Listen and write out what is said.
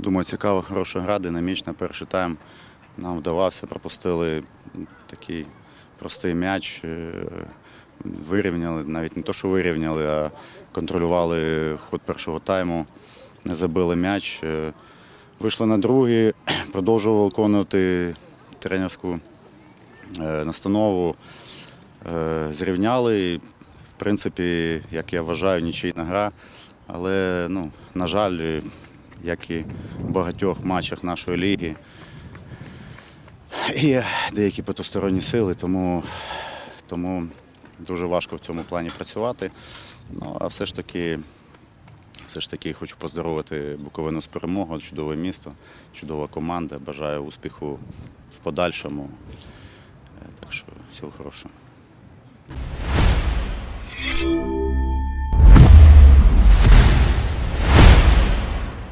Думаю, цікава, хороша гра, динамічна. Перший тайм нам вдавався, пропустили такий простий м'яч. е, Вирівняли, навіть не то, що вирівняли, а контролювали ход першого тайму, не забили м'яч. Е, Вийшли на другий, продовжували виконувати тренерську е, настанову. Зрівняли. В принципі, як я вважаю, нічийна гра. Але, ну, на жаль, як і в багатьох матчах нашої ліги, є деякі потусторонні сили, тому, тому дуже важко в цьому плані працювати. Ну, а все ж таки, все ж таки хочу поздоровити Буковину з перемогою, чудове місто, чудова команда. Бажаю успіху в подальшому. Е, Так що всього хорошого.